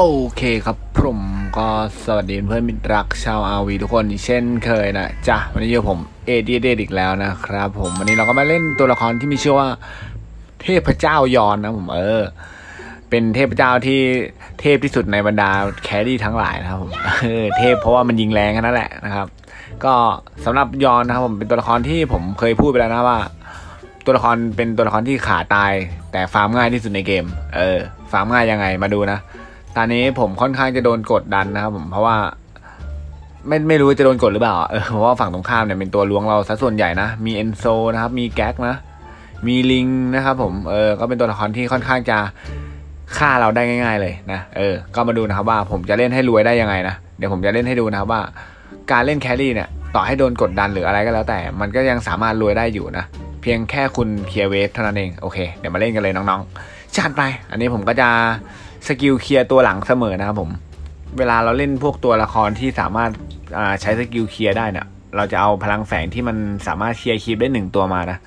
โอเคครับผมก็สวัสดีเพื่อนมิตรรักชาวอาวีทุกคนเช่นเคยนะจ้ะวันนี้อยู่ผมเอเดียเดอีกแล้วนะครับผมวันนี้เราก็มาเล่นตัวละครที่มีชื่อว่า เทพเจ้ายอนนะผมเออ เป็นเทพเจ้าที่เทพที่สุดในบรรดาแครี่ทั้งหลายนะครับผมเออเทพเพราะว่ามันยิงแรงแค่นั้นแหละนะครับ ก็สำหรับยอนนะครับผมเป็นตัวละครที่ผมเคยพูดไปแล้วนะว่า ตัวละครเป็นตัวละครที่ขาตาย แต่ฟาร์มง่ายที่สุดในเกม เออ ฟาร์มง่ายยังไงมาดูนะ ตอนนี้ผมค่อนข้างจะโดนกดดันนะครับผมเพราะว่าไม่ไม่รู้จะโดนกดหรือเปล่า เออ เพราะว่าฝั่งตรงข้ามเนี่ยเป็นตัวล้วงเราซะส่วนใหญ่นะ มีเอนโซนะครับ มีแก๊กนะ มีลิงนะครับผม เออ ก็เป็นตัวละครที่ค่อนข้างจะฆ่าเราได้ง่าย ๆเลยนะ เออ ก็มาดูนะครับว่าผมจะเล่นให้รวยได้ยังไงนะ เดี๋ยวผมจะเล่นให้ดูนะครับว่า การเล่นแครี่เนี่ย ต่อให้โดนกดดันหรืออะไรก็แล้วแต่ มันก็ยังสามารถรวยได้อยู่นะ เพียงแค่คุณเคลียร์เวฟเท่านั้นเอง โอเค เดี๋ยวมาเล่นกันเลยน้องๆจัดไป อันนี้ผมก็จะ สกิลเคลียร์ตัวหลังเสมอนะครับผม เวลาเราเล่นพวกตัวละครที่สามารถใช้สกิลเคลียร์ได้เนี่ยเราจะเอาพลังแฝงที่มันสามารถเคลียร์คีบได้หนึ่งตัวมานะ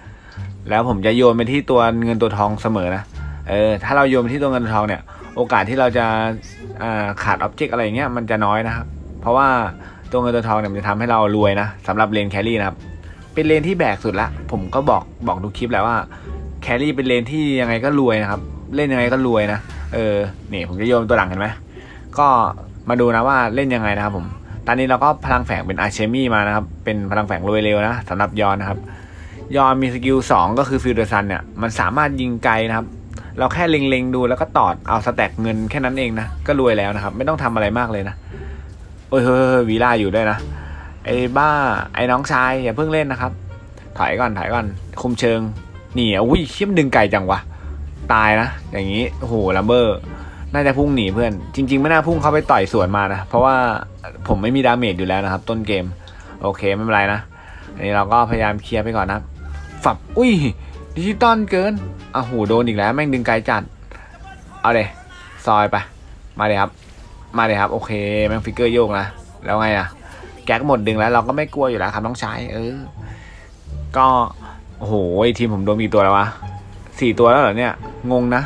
แล้วผมจะโยนไปที่ตัวเงินตัวทองเสมอนะเออถ้าเราโยนไปที่ตัวเงินตัวทองเนี่ย โอกาสที่เราจะาขาดอ็อบเจกต์อะไรเงี้ยมันจะน้อยนะครับ เพราะว่าตัวเงินตัวทองเนี่ยมันจะทำให้เรารวยนะสำหรับเลนแครี่นะครับ เป็นเลนที่แบกสุดละ ผมก็บอกบอกทุกคลิปแล้วว่าแครี่เป็นเลนที่ยังไงก็รวยนะครับ เล่นยังไงก็รวยนะ เออนี่ผมจะโยนตัวหลังเห็นไหมก็มาดูนะว่าเล่นยังไงนะครับผม ตอนนี้เราก็พลังแฝงเป็นอาเชมี่มานะครับ เป็นพลังแฝงรวยเร็วนะสำหรับยอนนะครับ ยอนมีสกิลสองก็คือฟิลเดอร์ซันเนี่ย มันสามารถยิงไกลนะครับ เราแค่เล็งๆดูแล้วก็ตอดเอาสแต็กเงินแค่นั้นเองนะ ก็รวยแล้วนะครับ ไม่ต้องทำอะไรมากเลยนะ โอ้ยเฮ้ยเฮ้ยวีล่าอยู่ด้วยนะ ไอ้บ้า ไอ้น้องชายอย่าเพิ่งเล่นนะครับ ถอยก่อนถอยก่อน คุมเชิง นี่อุ้ยเชี่ยมดึงไกลจังวะ ตายนะ อย่างนี้โอ้โหลัมเบอร์น่าจะพุ่งหนีเพื่อน จริง ๆ ไม่น่าพุ่งเข้าไปต่อยสวนมานะ เพราะว่าผมไม่มีดาเมจอยู่แล้วนะครับ ต้นเกม โอเคไม่เป็นไรนะ อันนี้เราก็พยายามเคลียร์ไปก่อนนะฝับ อุ้ยดิจิตอลเกินอ้าวโหโดนอีกแล้ว แม่งดึงไกลจัด เอาเลยซอยไป มาเลยครับ มาเลยครับ โอเค แม่งฟิกเกอร์โยกนะ แล้วไงอะแก๊กหมดดึงแล้วเราก็ไม่กลัวอยู่แล้วครับน้องชายเออ ก็โอ้โหทีมผมโดนกี่ตัวแล้ววะสี่ตัวแล้วเหรอเนี่ย งงนะ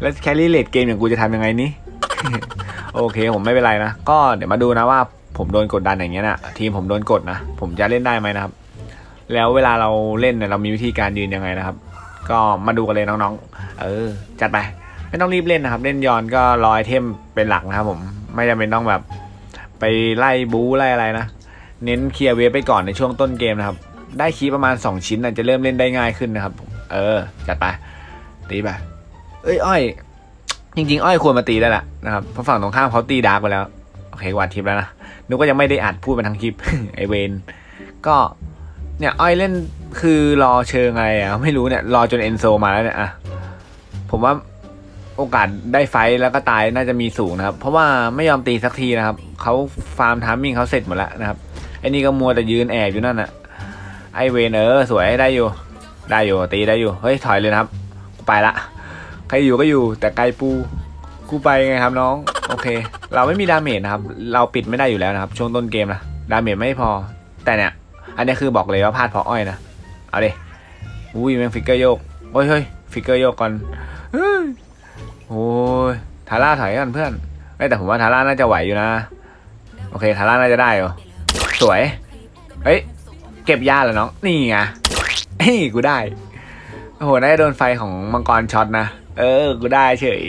แล้วแครี่เลดเกมอย่างกูจะทำยังไงนี่โอเคผมไม่เป็นไรนะ ก็เดี๋ยวมาดูนะว่าผมโดนกดดันอย่างเงี้ยนะทีมผมโดนกดนะ ผมจะเล่นได้ไหมนะครับ แล้วเวลาเราเล่นเนี่ยเรามีวิธีการยืนยังไงนะครับ ก็มาดูกันเลยน้องๆ เออ จัดไป ไม่ต้องรีบเล่นนะครับ เล่นย้อนก็รอไอเทมเป็นหลักนะครับ ผมไม่จำเป็นต้องแบบ ไปไล่บู๊ไล่อะไรนะ เน้นเคลียร์เวฟไปก่อนในช่วงต้นเกมนะครับ ได้คีประมาณ 2 ชิ้นนะจะเริ่มเล่นได้ง่ายขึ้นนะครับ เออ จัดไป ตีไปเอ้ยอ้อย จริง ๆ อ้อยควรมาตีได้แหละนะครับเพราะฝั่งตรงข้ามเขาตีดาร์กไปแล้ว โอเคกว่าทิปแล้วนะนึกว่ายังไม่ได้อัดพูดไปทั้งคลิป ไอเวนก็เนี่ยอ้อยเล่นคือรอเชิงอะไรอะไม่รู้เนี่ยรอจนเอนโซมาแล้วเนี่ยอะผมว่าโอกาสได้ไฟแล้วก็ตายน่าจะมีสูงนะครับ เพราะว่าไม่ยอมตีสักทีนะครับเขาฟาร์มทามมิ่งเขาเสร็จหมดแล้วนะครับไอ้นี่ก็มัวแต่ยืนแอบอยู่นั่นน่ะไอเวนเออสวยได้อยู่ ได้อยู่ตีได้อยู่เฮ้ยถอยเลยนะครับ ไปละ ใครอยู่ก็อยู่แต่ไกลปูกูไปไงครับน้อง โอเค เราไม่มีดาเมจนะครับ เราปิดไม่ได้อยู่แล้วนะครับ ช่วงต้นเกมนะดาเมจไม่พอ แต่เนี่ย อันนี้คือบอกเลยว่าพลาดเพราะอ้อยนะ เอาเดิอุ้ยแม่งฟิกเกอร์โยกโอ้ยเฮ้ยฟิกเกอร์โยกก่อนโอ้ยทาร่าถอยกันเพื่อนเอ้ยแต่ผมว่าทาร่าน่าจะไหวอยู่นะ โอเคทาร่าน่าจะได้เหรอสวยเฮ้ยเก็บยาเหรอน้องนี่ไงเฮ้ยกูได้ โหน่าจะโดนไฟของมังกรช็อตนะ เออ กูได้เฉย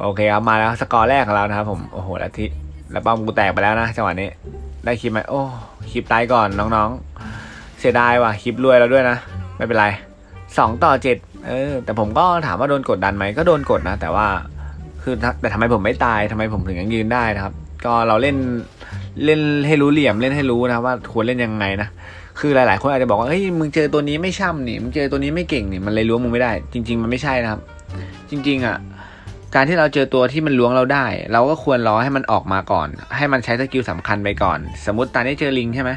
โอเคครับ มาแล้วสกอร์แรกของเรานะครับผม โอ้โหแล้วที่แล้วป้อมกูแตกไปแล้วนะจังหวะนี้ ได้คลิปไหมโอ้คลิปตายก่อนน้องๆ เสียดายว่ะคลิปรวยแล้วด้วยนะ ไม่เป็นไรสองต่อเจ็ดเออ แต่ผมก็ถามว่าโดนกดดันไหมก็โดนกดนะ แต่ว่า คือแต่ทำไมผมไม่ตายทำไมผมถึงยังยืนได้นะครับ ก็เราเล่นเล่นให้รู้เหลี่ยมเล่นให้รู้นะว่าควรเล่นยังไงนะ คือหลาย ๆ คนอาจจะบอกว่าเฮ้ยมึงเจอตัวนี้ไม่ช่ำนี่มึงเจอตัวนี้ไม่เก่งนี่มันเลยล้วงมึงไม่ได้ จริง ๆ มันไม่ใช่นะครับ จริง ๆ อะ การที่เราเจอตัวที่มันล้วงเราได้ เราก็ควรรอให้มันออกมาก่อน ให้มันใช้สกิลสำคัญไปก่อน สมมติตอนนี้เจอลิงใช่ไหม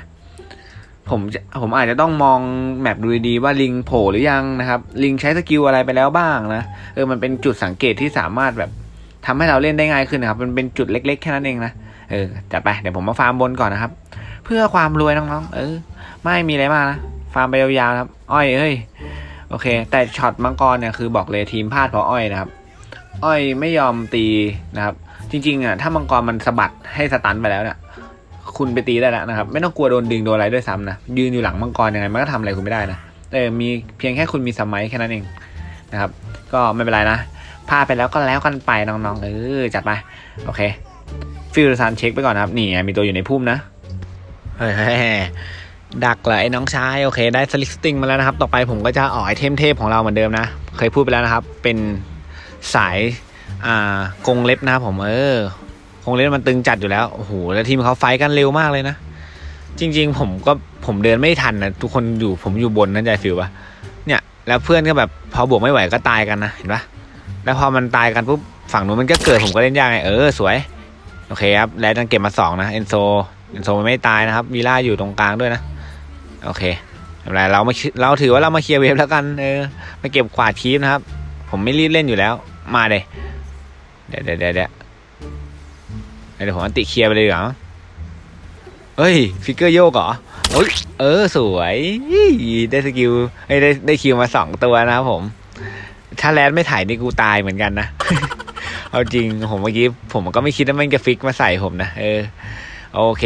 ผมผมอาจจะต้องมองแมปดูดีๆว่าลิงโผล่หรือยังนะครับ ลิงใช้สกิลอะไรไปแล้วบ้างนะเออมันเป็นจุดสังเกตที่สามารถแบบทำให้เราเล่นได้ง่ายขึ้นนะครับ มันเป็นจุดเล็ก ๆ แค่นั้นเองนะเออจัดไปเดี๋ยวผมมาฟาร์มบนก่อนนะครับ เพื่อความรวยน้องๆ เออ ไม่มีอะไรมากนะ ฟาร์มไปยาวๆครับ อ้อยเอ้ย โอเค แต่ช็อตมังกรเนี่ยคือบอกเลยทีมพลาดเพราะอ้อยนะครับ อ้อยไม่ยอมตีนะครับ จริงๆอะถ้ามังกรมันสะบัดให้สตันไปแล้วเนี่ย คุณไปตีได้แล้วนะครับ ไม่ต้องกลัวโดนดึงโดนอะไรด้วยซ้ำนะ ยืนอยู่หลังมังกรยังไงมันก็ทำอะไรคุณไม่ได้นะ เออ มีเพียงแค่คุณมีสมัยแค่นั้นเองนะครับ ก็ไม่เป็นไรนะพลาดไปแล้วก็แล้วกันไปน้องๆ เออจัดไป โอเคฟิลซันเช็คไปก่อนนะครับ นี่ไงมีตัวอยู่ในพุ่มนะ ดักเหรอไอ้น้องชายโอเค ได้สลิกสติงมาแล้วนะครับ ต่อไปผมก็จะออไอเทมเทพของเราเหมือนเดิมนะ เคยพูดไปแล้วนะครับ เป็นสายอ่ากงเล็บนะครับผมเออกงเล็บมันตึงจัดอยู่แล้วโอ้โหแล้วทีมเขาไฟกันเร็วมากเลยนะ จริง ๆ ผมก็ผมเดินไม่ทันนะทุกคนอยู่ผมอยู่บนนั่นใจฟิลปะเนี่ยแล้วเพื่อนก็แบบพอบวกไม่ไหวก็ตายกันนะเห็นปะแล้วพอมันตายกันปุ๊บฝั่งนู้นมันก็เกิดผมก็เล่นยากไงเออสวย โอเคครับ แล้วต้องเก็บมาสองนะเอนโซ โซมันไม่ตายนะครับวีล่าอยู่ตรงกลางด้วยนะ โอเคไม่เป็นไรเรามาเราถือว่าเรามาเคลียร์เวฟแล้วกันเออมาเก็บกวาดคีฟนะครับ ผมไม่รีบเล่นอยู่แล้ว มาเลยเดี๋ยวเดี๋ยวเดี๋ยวเดี๋ยวเดี๋ยวผมอันติเคลียร์ไปเลยเหรอเฮ้ยฟิกเกอร์โยกเหรอเอ้ยเออสวยได้สกิลได้ได้คิวมาสองตัวนะครับผม ถ้าแรดไม่ถ่ายนี่กูตายเหมือนกันนะเอาจริงผมเมื่อกี้ผมก็ไม่คิดว่ามันจะฟิกมาใส่ผมนะเออ โอเค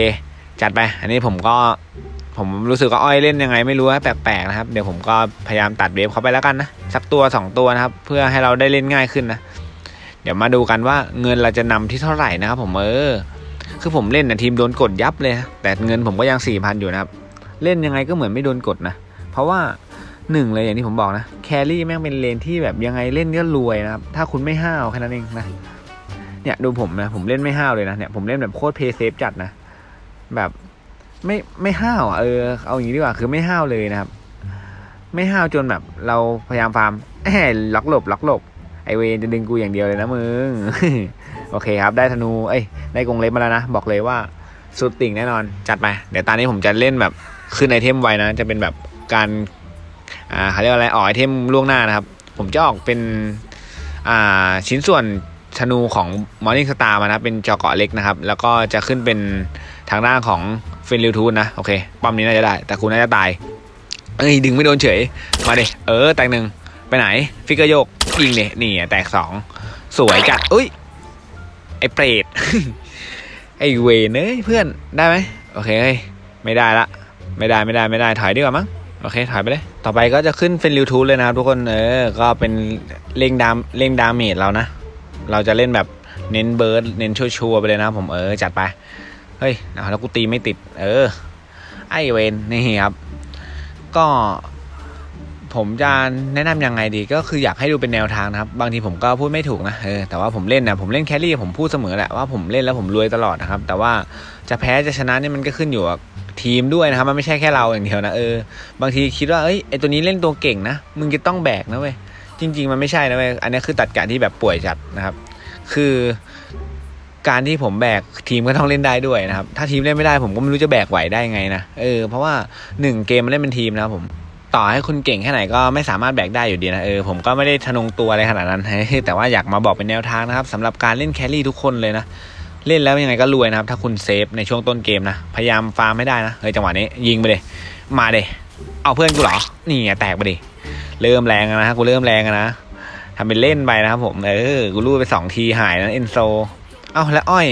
จัดไป อันนี้ผมก็ผมรู้สึกว่าอ้อยเล่นยังไงไม่รู้นะแปลกๆนะครับ เดี๋ยวผมก็พยายามตัดเวฟเขาไปแล้วกันนะ สักตัวสองตัวนะครับ เพื่อให้เราได้เล่นง่ายขึ้นนะ เดี๋ยวมาดูกันว่าเงินเราจะนำที่เท่าไหร่นะครับ ผมเออ คือผมเล่นนะทีมโดนกดยับเลยนะแต่เงินผมก็ยังสี่พันอยู่นะครับ เล่นยังไงก็เหมือนไม่โดนกดนะ เพราะว่าหนึ่งเลยอย่างที่ผมบอกนะ แครี่แม่งเป็นเลนที่แบบยังไงเล่นก็รวยนะครับ ถ้าคุณไม่ห้าวแค่นั้นเองนะ เนี่ยดูผมนะผมเล่นไม่ห้าวเลยนะเนี่ยผมเล่นแบบโคตรเพย์เซฟจัดนะแบบไม่ไม่ห้าวเออเอาอย่างนี้ดีกว่าคือไม่ห้าวเลยนะครับ ไม่ห้าวจนแบบ เราพยายามฟาร์มแหมล็อกหลบล็อกหลบไอเวนจะดึงกูอย่างเดียวเลยนะมึงโอเคครับ ได้ธนูเอ้ยได้กรงเล็บมาแล้วนะบอกเลยว่าสุดติ่งแน่นอนจัดไปเดี๋ยวตอนนี้ผมจะเล่นแบบขึ้นไอเทมไว้นะ จะเป็นแบบการอ่าเขาเรียกว่าอะไรออกไอเทมล่วงหน้านะครับ ผมจะออกเป็นอ่าชิ้นส่วน ธนูของ Morning Star มานะ เป็นจอเกาะเล็กนะครับ แล้วก็จะขึ้นเป็นทางด้านของเฟนริวทูนนะ โอเคป้อมนี้น่าจะได้ แต่คุณน่าจะตาย เอ้ย ดึงไม่โดนเฉย มาเดเออ แตกหนึ่งไปไหน ฟิกเกอร์โยกยิงเดนี่อ่แตกสองสวยจัดอุ้ย ไอเปรตไอเวนเอ้ยเพื่อนได้ไหมโอเคไม่ได้ละ ไม่ได้ไม่ได้ไม่ได้ถอยดีกว่ามั้งโอเคถอยไปเลย ต่อไปก็จะขึ้นเป็นริวทูเลยนะครับทุกคน เออ ก็เป็นเล่งดามเล่งดาเมจเรานะ เราจะเล่นแบบเน้นเบิร์ดเน้นชัวร์ๆไปเลยนะผมเออจัดไป เฮ้ยแล้วกูตีไม่ติด เออ ไอเวนนี่ครับ ก็ผมจะแนะนำยังไงดีก็คืออยากให้ดูเป็นแนวทางนะครับ บางทีผมก็พูดไม่ถูกนะเออแต่ว่าผมเล่นนะผมเล่นแครี่ผมพูดเสมอแหละว่าผมเล่นแล้วผมรวยตลอดนะครับ แต่ว่าจะแพ้จะชนะนี่มันก็ขึ้นอยู่กับทีมด้วยนะครับ มันไม่ใช่แค่เราอย่างเดียวนะเออบางทีคิดว่าเอ้ยไอตัวนี้เล่นตัวเก่งนะมึงจะต้องแบกนะเว้ย จริง ๆ มันไม่ใช่นะเว้ยอันนี้คือตัดการที่แบบป่วยจัดนะครับ คือการที่ผมแบกทีมก็ต้องเล่นได้ด้วยนะครับ ถ้าทีมเล่นไม่ได้ผมก็ไม่รู้จะแบกไหวได้ไงนะเออเพราะว่าหนึ่งเกมมันเล่นเป็นทีมนะครับผมต่อให้คุณเก่งแค่ไหนก็ไม่สามารถแบกได้อยู่ดีนะเออผมก็ไม่ได้ทะนงตัวอะไรขนาดนั้นแต่ว่าอยากมาบอกเป็นแนวทางนะครับสำหรับการเล่นแครี่ทุกคนเลยนะเล่นแล้วยังไงก็รวยนะครับ ถ้าคุณเซฟในช่วงต้นเกมนะพยายามฟาร์มไม่ได้นะเฮ้ยจังหวะนี้ยิงไปเลยมาเลยเอาเพื่อนกูเหรอนี่ไงแตกไปดิ เริ่มแรงแล้วนะกูเริ่มแรงนะทำเป็นเล่นไปนะครับผมเออกูรูดไปสองทีหายนะเอนโซเอ้าแล้วอ้อย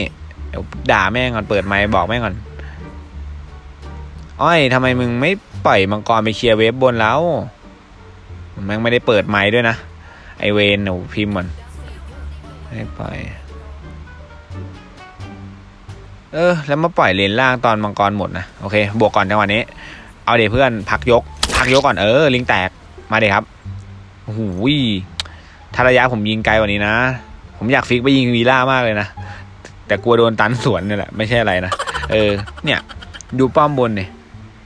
เดี๋ยวด่าแม่งก่อนเปิดไมค์บอกแม่งก่อน อ้อยทำไมมึงไม่ปล่อยมังกรไปเคลียร์เวฟบนแล้วแม่งไม่ได้เปิดไมค์ด้วยนะไอเวนหนูพิมพ์ก่อนไม่ปล่อยเออแล้วมาปล่อยเลนล่างตอนมังกรหมดนะโอเคบวกก่อนจังหวะนี้ เอาเดี๋ยวเพื่อนพักยก พักยกก่อนเออ ลิงแตก มาเดี๋ยครับโอ้โหถ้าระยะผมยิงไกลกว่านี้นะ ผมอยากฟิกไปยิงวีล่ามากเลยนะ แต่กลัวโดนตันสวนนี่แหละ ไม่ใช่อะไรนะ เออ เนี่ย ดูป้อมบนเนี่ย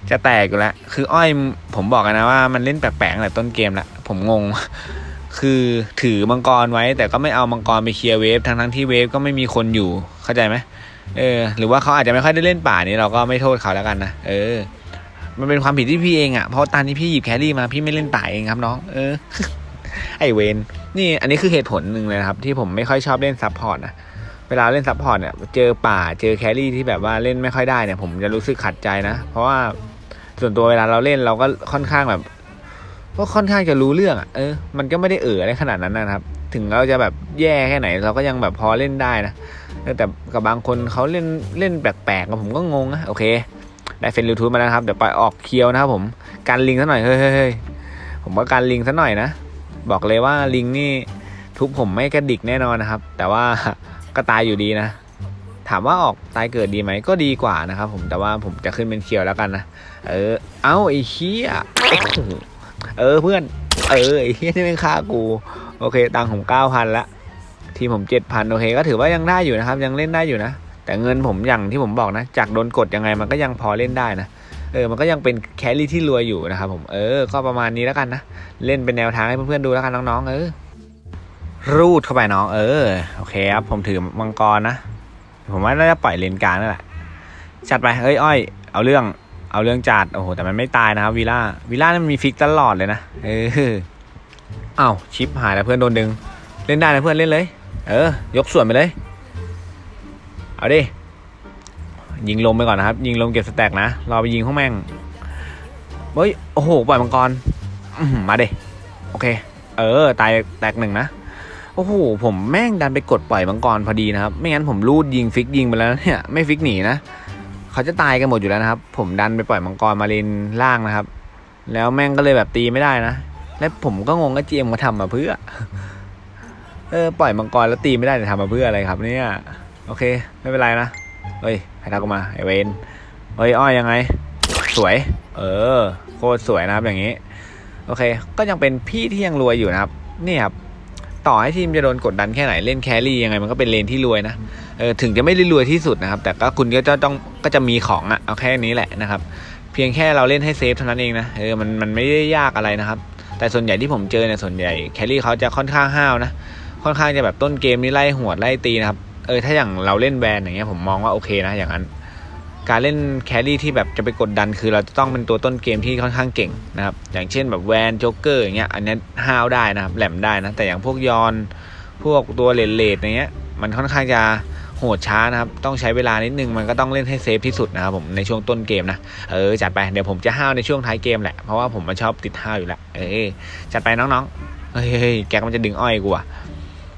จะแตกอยู่แล้ว คืออ้อยผมบอกกันนะว่ามันเล่นแปลกๆตั้งแต่ต้นเกมละ ผมงง คือถือมังกรไว้ แต่ก็ไม่เอามังกรไปเคลียร์เวฟ ทั้งๆที่เวฟก็ไม่มีคนอยู่ เข้าใจไหม เออ หรือว่าเขาอาจจะไม่ค่อยได้เล่นป่านี้เราก็ไม่โทษเขาแล้วกันนะ เออ มันเป็นความผิดที่พี่เองอะ่ะเพราะตอนนี้พี่หยิบแครี่มาพี่ไม่เล่นป่าเองครับน้องเออ ไอเวนนี่อันนี้คือเหตุผลหนึ่งเลยครับที่ผมไม่ค่อยชอบเล่นซับพอร์ตนะเวลาเล่นซับพอร์ตเนี่ยเจอป่าเจอแครี่ที่แบบว่าเล่นไม่ค่อยได้เนี่ยผมจะรู้สึกขัดใจนะ เพราะว่าส่วนตัวเวลาเราเล่นเราก็ค่อนข้างแบบก็ค่อนข้างจะรู้เรื่องอะเออมันก็ไม่ได้เอ่ออะไรขนาดนั้นนะครับ ถึงเราจะแบบแย่แค่ไหน เราก็ยังแบบพอเล่นได้นะแต่กับบางคนเขาเล่นเล่นแปลกๆผมก็งงนะโอเค ได้เฟนรูทูธมาแล้วครับ เดี๋ยวไปออกเคียวนะครับผมการลิงซะหน่อยเฮ้ยเฮ้ยเฮ้ยผมว่าการลิงซะหน่อยนะ บอกเลยว่าลิงนี่ทุบผมไม่กระดิกแน่นอนนะครับ แต่ว่าก็ตายอยู่ดีนะ ถามว่าออกตายเกิดดีไหมก็ดีกว่านะครับผมแต่ว่าผมจะขึ้นเป็นเคียวแล้วกันนะเออ เอ้าไอ้เหี้ยเออเพื่อน เออไอ้เหี้ยนี่เป็นค่ากูโอเคตังค์ผมเก้าพันละทีมผมเจ็ดพันโอเค ก็ถือว่ายังได้อยู่นะครับ ยังเล่นได้อยู่นะ แต่เงินผมอย่างที่ผมบอกนะ จากโดนกดยังไงมันก็ยังพอเล่นได้นะ เออ มันก็ยังเป็นแคลรี่ที่รวยอยู่นะครับผม เออ ก็ประมาณนี้แล้วกันนะ เล่นเป็นแนวทางให้เพื่อนๆดูแล้วกันน้องๆ เออ รูดเข้าไปน้อง เออ โอเคครับ ผมถือมังกรนะ ผมว่าน่าจะปล่อยเลนกลางนั่นแหละ จัดไป เอ้ยอ้อย เอาเรื่อง เอาเรื่องจัด โอ้โห แต่มันไม่ตายนะครับวีล่าวีล่านี่มันมีฟิกตลอดเลยนะ เออเอ้าชิปหายแล้วเพื่อนโดนดึง เล่นได้นะเพื่อนเล่นเลย เออ ยกส่วนไปเลย เอาดิยิงลมไปก่อนนะครับ ยิงลมเก็บสแต็กนะรอไปยิงข้างแม่งเฮ้ยโอ้โหปล่อยมังกรมาเดโอเค เออ ตายแตกหนึ่งนะโอ้โหผมแม่งดันไปกดปล่อยมังกรพอดีนะครับ ไม่งั้นผมรูดยิงฟิกยิงไปแล้วเนี่ยไม่ฟิกหนีนะเขาจะตายกันหมดอยู่แล้วนะครับ ผมดันไปปล่อยมังกรมาเลนล่างนะครับ แล้วแม่งก็เลยแบบตีไม่ได้นะและผมก็งงว่าเจมมาทำมาเพื่อ เออปล่อยมังกรแล้วตีไม่ได้แต่ทำมาเพื่ออะไรครับเนี่ย โอเค ไม่เป็นไรนะ เฮ้ยใครทักกูมา ไอเวนเฮ้ย อ้อยยังไง สวย เออ โคตรสวยนะครับอย่างนี้ โอเค ก็ยังเป็นพี่ที่ยังรวยอยู่นะครับ นี่ครับ ต่อให้ทีมจะโดนกดดันแค่ไหน เล่นแครี่ยังไงมันก็เป็นเลนที่รวยนะ เออ ถึงจะไม่ได้รวยที่สุดนะครับ แต่ก็คุณก็จะต้อง ก็จะมีของอะเอาแค่นี้แหละนะครับ เพียงแค่เราเล่นให้เซฟเท่านั้นเองนะ เออ มัน มันไม่ได้ยากอะไรนะครับ แต่ส่วนใหญ่ที่ผมเจอเนี่ย ส่วนใหญ่แครี่เขาจะค่อนข้างห้าวนะ ค่อนข้างจะแบบต้นเกมนี่ไล่หวดไล่ตีนะครับ เออถ้าอย่างเราเล่นแบนอย่างเงี้ยผมมองว่าโอเคนะอย่างนั้น การเล่นแครี่ที่แบบจะไปกดดันคือเราจะต้องเป็นตัวต้นเกมที่ค่อนข้างเก่งนะครับอย่างเช่นแบบแวนโจ๊กเกอร์อย่างเงี้ยอันนี้ห้าวได้นะครับแหลมได้นะแต่อย่างพวกยอนพวกตัวเลดเลดอย่างเงี้ยมันค่อนข้างจะโหดช้านะครับ ต้องใช้เวลานิดนึง มันก็ต้องเล่นให้เซฟที่สุดนะครับผมในช่วงต้นเกมนะ เออ จัดไป เดี๋ยวผมจะห้าวในช่วงท้ายเกมแหละ เพราะว่าผมมันชอบติดห้าวอยู่แล้ว เออ จัดไปน้องๆ เฮ้ย แกก็มันจะดึงอ้อยกูอะ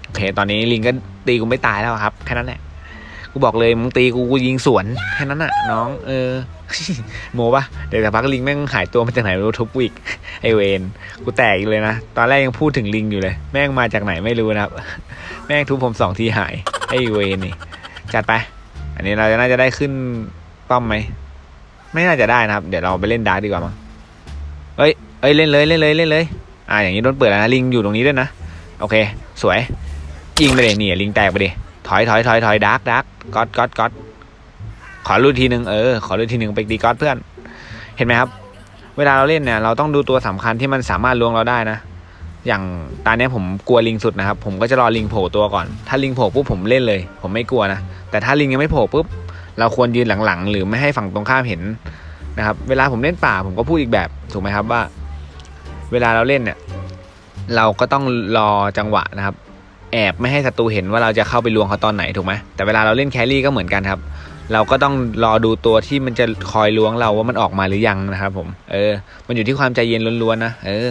โอเคตอนนี้ลิงก็ตีกูไม่ตายแล้วครับ แค่นั้นแหละกูบอกเลยมึงตีกูกูยิงสวนแค่นั้นน่ะ น้อง เออ โมปะเดี๋ยวสักพักลิงแม่งหายตัวมาจากไหนไม่รู้ทุบวิกไอเวนกูแตกอีกเลยนะ ตอนแรกยังพูดถึงลิงอยู่เลย แม่งมาจากไหนไม่รู้นะครับ แม่งทุบผมสองทีหายไอเวนนี่จัดไป อันนี้เราจะน่าจะได้ขึ้นป้อมไหมไม่น่าจะได้นะครับ เดี๋ยวเราไปเล่นดาร์กดีกว่ามั้งเอ้ยเอ้ยเล่นเลยเล่นเลยเล่นเลย อ่าอย่างนี้โดนเปิดแล้วนะลิงอยู่ตรงนี้ด้วยนะโอเค สวย ยิงไปเลยนี่ลิงแตกไปดิถอยถอยถอยถอยดาร์กดาร์กก๊อตก๊อตก๊อตขอรูดทีหนึ่งเออขอรูดทีหนึ่งไปดีก๊อตเพื่อน เห็นไหมครับ เวลาเราเล่นเนี่ยเราต้องดูตัวสำคัญที่มันสามารถลวงเราได้นะ อย่างตอนนี้ยผมกลัวลิงสุดนะครับ ผมก็จะรอลิงโผล่ตัวก่อน ถ้าลิงโผล่ปุ๊บผมเล่นเลย ผมไม่กลัวนะแต่ถ้าลิงยังไม่โผล่ปุ๊บเราควรยืนหลังๆ หรือไม่ให้ฝั่งตรงข้ามเห็นนะครับ เวลาผมเล่นป่าผมก็พูดอีกแบบถูกไหมครับว่า เวลาเราเล่นเนี่ย เราก็ต้องรอจังหวะนะครับ แอบไม่ให้ศัตรูเห็นว่าเราจะเข้าไปลวงเขาตอนไหนถูกไหมแต่เวลาเราเล่นแครี่ก็เหมือนกันครับ เราก็ต้องรอดูตัวที่มันจะคอยล้วงเราว่ามันออกมาหรือยังนะครับผมเออ มันอยู่ที่ความใจเย็นล้วนๆนะเออ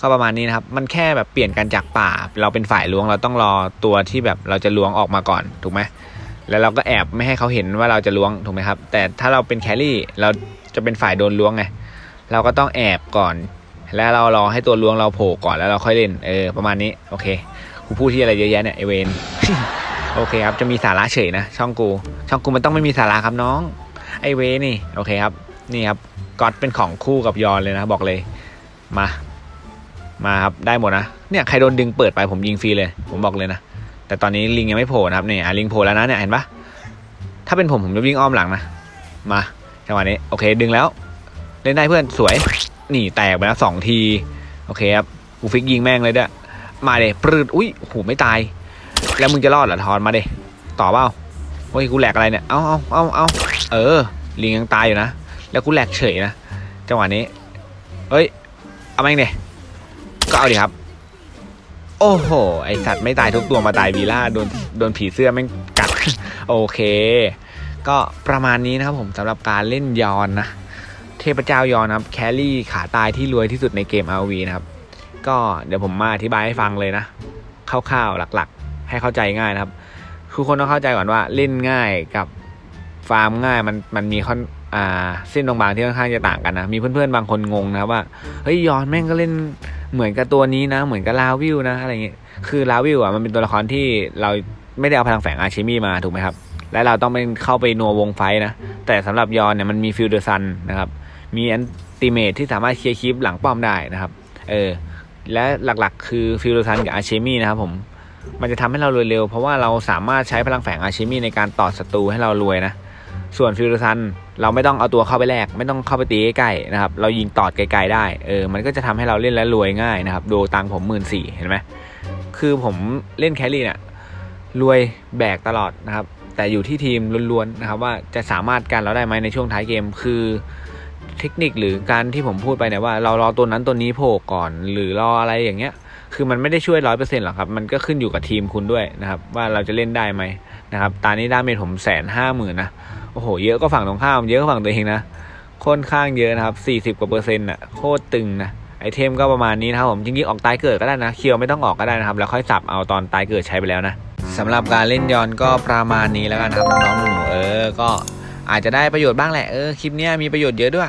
ก็ประมาณนี้นะครับ มันแค่แบบเปลี่ยนกันจากป่า เราเป็นฝ่ายล้วงเราต้องรอตัวที่แบบเราจะล้วงออกมาก่อนถูกไหมแล้วเราก็แอบไม่ให้เขาเห็นว่าเราจะล้วงถูกไหมครับ แต่ถ้าเราเป็นแครี่เราจะเป็นฝ่ายโดนล้วงไงเราก็ต้องแอบก่อน แล้วเรารอให้ตัวล้วงเราโผล่ก่อนแล้วเราค่อยเล่นเออประมาณนี้โอเค กูพูดที่อะไรเยอะแยะเนี่ยไอเวนโอเคครับจะมีสาระเฉยนะ ช่องกู ช่องกูมันต้องไม่มีสาระครับน้อง ไอเวนี่โอเคครับ นี่ครับก๊อตเป็นของคู่กับยอนเลยนะบอกเลยมา มาครับได้หมดนะเนี่ยใครโดนดึงเปิดไปผมยิงฟรีเลย ผมบอกเลยนะแต่ตอนนี้ลิงยังไม่โผล่นะครับเนี่ยอะลิงโผล่แล้วนะเนี่ยเห็นปะถ้าเป็นผมผมจะวิ่งอ้อมหลังนะมาจังหวะนี้โอเคดึงแล้ว เล่นได้เพื่อนสวยนี่แตกไปแล้วสองที โอเคครับกูฟิกยิงแม่งเลยเด้อ มาเดปรืดอุ้ยโอ้โหไม่ตาย แล้วมึงจะรอดเหรอทอนมาเดต่อเปล่าโอ้ยกูแหลกอะไรเนี่ย เอาเอาเอาเอาเออ ลิงยังตายอยู่นะ แล้วกูแหลกเฉยนะ จังหวะนี้ เฮ้ย เอาแม่งเดก็เอาดิครับ โอ้โห ไอสัตว์ไม่ตายทุกตัวมาตายวีล่าโดนโดนผีเสื้อแม่งกัด โอเค ก็ประมาณนี้นะครับผมสำหรับการเล่นยอนนะ เทพเจ้ายอนนะครับ แครี่ขาตายที่รวยที่สุดในเกม RV นะครับ ก็เดี๋ยวผมมาอธิบายให้ฟังเลยนะคร่าวๆหลักๆ ให้เข้าใจง่ายนะครับคือคนต้องเข้าใจก่อนว่าเล่นง่ายกับฟาร์มง่ายมันมันมีค่อนอ่าเส้นบางๆที่ค่อนข้างจะต่างกันนะมีเพื่อนๆบางคนงงนะว่าเฮ้ยยอนแม่งก็เล่นเหมือนกับตัวนี้นะ เหมือนกับลาวิวนะอะไรเงี้ยคือลาวิวอะมันเป็นตัวละครที่เราไม่ได้เอาพลังแฝงอาชิมี่มาถูกไหมครับ และเราต้องเป็นเข้าไปนัววงไฟนะ แต่สำหรับยอนเนี่ยมันมีฟิลเดอร์ซันนะครับ มีแอนติเมทที่สามารถเคลียร์คลิปหลังป้อมได้นะครับ เออ และหลักๆ คือฟิลเดอร์ซันกับอาเชมี่นะครับผมมันจะทำให้เรารวยเร็ว เพราะว่าเราสามารถใช้พลังแฝงอาเชมี่ในการต่อศัตรูให้เรารวยนะส่วนฟิลเดอร์ซันเราไม่ต้องเอาตัวเข้าไปแลกไม่ต้องเข้าไปตีใกล้ๆนะครับเรายิงตอดไกลๆได้เออมันก็จะทำให้เราเล่นและรวยง่ายนะครับดูตังผมหมื่นสี่เห็นไหมคือผมเล่นแครี่เนี่ยรวยแบกตลอดนะครับแต่อยู่ที่ทีมล้วนๆนะครับว่าจะสามารถกันเราได้ไหมในช่วงท้ายเกมคือ เทคนิคหรือการที่ผมพูดไปเนี่ยว่าเรารอตัวนั้นตัวนี้โผล่ก่อน หรือรออะไรอย่างเงี้ย คือมันไม่ได้ช่วยร้อยเปอร์เซ็นต์หรอกครับ มันก็ขึ้นอยู่กับทีมคุณด้วยนะครับ ว่าเราจะเล่นได้ไหมนะครับ ตอนนี้ดาเมจผมแสนห้าหมื่นนะ โอ้โห เยอะก็ฝั่งตรงข้าม เยอะก็ฝั่งตัวเองนะ ค่อนข้างเยอะนะครับสี่สิบกว่าเปอร์เซ็นต์อะ โคตรตึงนะไอเทมก็ประมาณนี้นะครับผมจริงๆออกตายเกิดก็ได้นะเคียวไม่ต้องออกก็ได้นะครับ แล้วค่อยสับเอาตอนตายเกิดใช้ไปแล้วนะสำหรับการเล่นยอนก็ประมาณนี้แล้วกันครับน้องๆหนูๆเออก็ อาจจะได้ประโยชน์บ้างแหละเออคลิปนี้มีประโยชน์เยอะด้วย